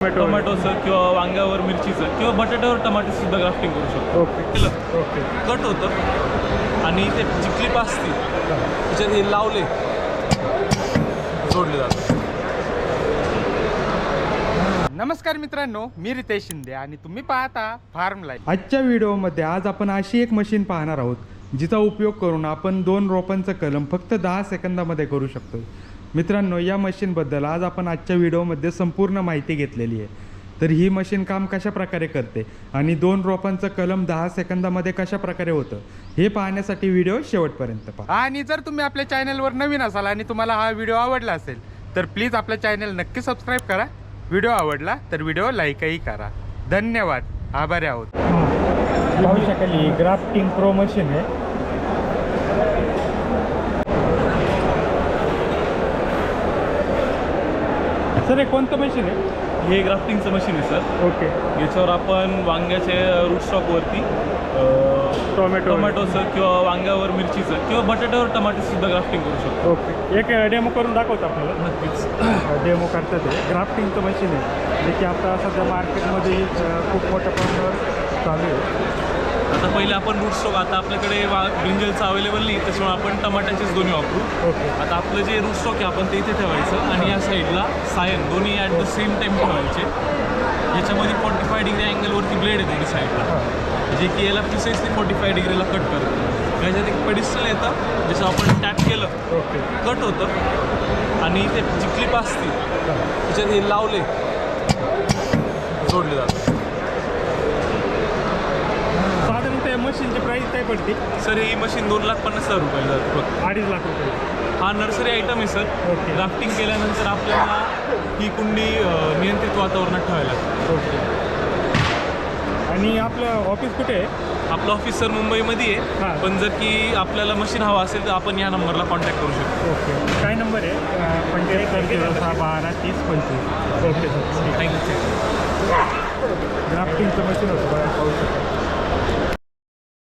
Tomato टोमॅटोचं किंवा वांग्यावर मिरचीचं किंवा बटाट्यावर टमाटे सुद्धा ग्राफ्टिंग करू शकतो. ओके. केलं? ओके. कट होतं. आणि ते जी क्लिप असते त्याच्यात हे लावले जोडले जातात. नमस्कार मित्रांनो मी रितेश शिंदे आणि तुम्ही पाहता फार्म लाईफ आजच्या व्हिडिओमध्ये आज आपण अशी एक मशीन पाहणार आहोत जिचा उपयोग करून आपण दोन रोपांचं कलम फक्त दहा सेकंदामध्ये करू शकतो मित्रांनो या मशीनबद्दल आज आपण आजच्या व्हिडिओमध्ये संपूर्ण माहिती घेतलेली आहे. तर ही मशीन काम कशा प्रकारे करते आणि दोन रोपांचं कलम दहा सेकंदामध्ये कशा प्रकारे होतं हे पाहण्यासाठी व्हिडिओ शेवटपर्यंत पहा. आणि जर तुम्ही आपल्या चॅनलवर नवीन असाल आणि तुम्हाला हा व्हिडिओ आवडला असेल तर प्लीज आपल्या चॅनल नक्की सबस्क्राईब करा. व्हिडिओ आवडला तर व्हिडिओ लाईकही करा. धन्यवाद. आभारी आहोत. पाहू शकाल ही ग्राफ्टिंग प्रो मशीन आहे. सर हे कोणतं मशीन आहे? हे ग्राफ्टिंगचं मशीन आहे सर. ओके. याच्यावर आपण वांग्याचे रूट स्टॉकवरती टोमॅटो टोमॅटोचं किंवा वांग्यावर मिरचीचं किंवा बटाट्यावर टमाटे सुद्धा ग्राफ्टिंग करू शकतो. ओके. एक डेमो करून दाखवतो आपल्याला. नक्कीच. डेमो करतात ते. ग्राफ्टिंगचं मशीन आहे. जे की आता सध्या मार्केटमध्ये खूप मोठ्या प्रमाणावर चालू आहे. आता पहिले आपण रूट स्टॉक आता आपल्याकडे वा ब्रिंजलचं अवेलेबल नाही त्याच्यामुळे आपण टमाट्याचेच दोन्ही वापरू. ओके. आता आपलं जे रूट स्टॉक आहे आपण ते इथे ठेवायचं आणि या साईडला सायन दोन्ही ॲट द सेम टाईम ठेवायचे. याच्यामध्ये फोर्टी फाय डिग्री अँगलवरती ब्लेड आहे दोन्ही साईडला जे की याला प्रिसाइसली फोर्टी फाय डिग्रीला कट करतं. याच्यात एक पेडिस्टल येतं जसं आपण टॅप केलं. ओके. कट होतं. आणि ते जी क्लिप असते त्याच्यात हे लावले. जोडले जातात साधारणतः या मशीनची प्राईस काय पडते. सर ही मशीन दोन लाख पन्नास हजार रुपयाला जाते फक्त अडीच लाख रुपये. हा नर्सरी आयटम आहे सर. ओके. ग्राफ्टिंग केल्यानंतर आपल्याला ही कुंडी अ, नियंत्रित वातावरणात ठेवायला लागते. ओके. आणि आपलं ऑफिस कुठे आहे? आपलं ऑफिस सर मुंबईमध्ये हां. आहे पण जर की आपल्याला मशीन हवा असेल तर आपण या नंबरला कॉन्टॅक्ट करू शकतो. ओके. काय नंबर आहे? झिरो सहा बारा तीस पंचवीस. Okay sir. थँक्यू ग्राफ्टिंगचं मशीन होतं बघा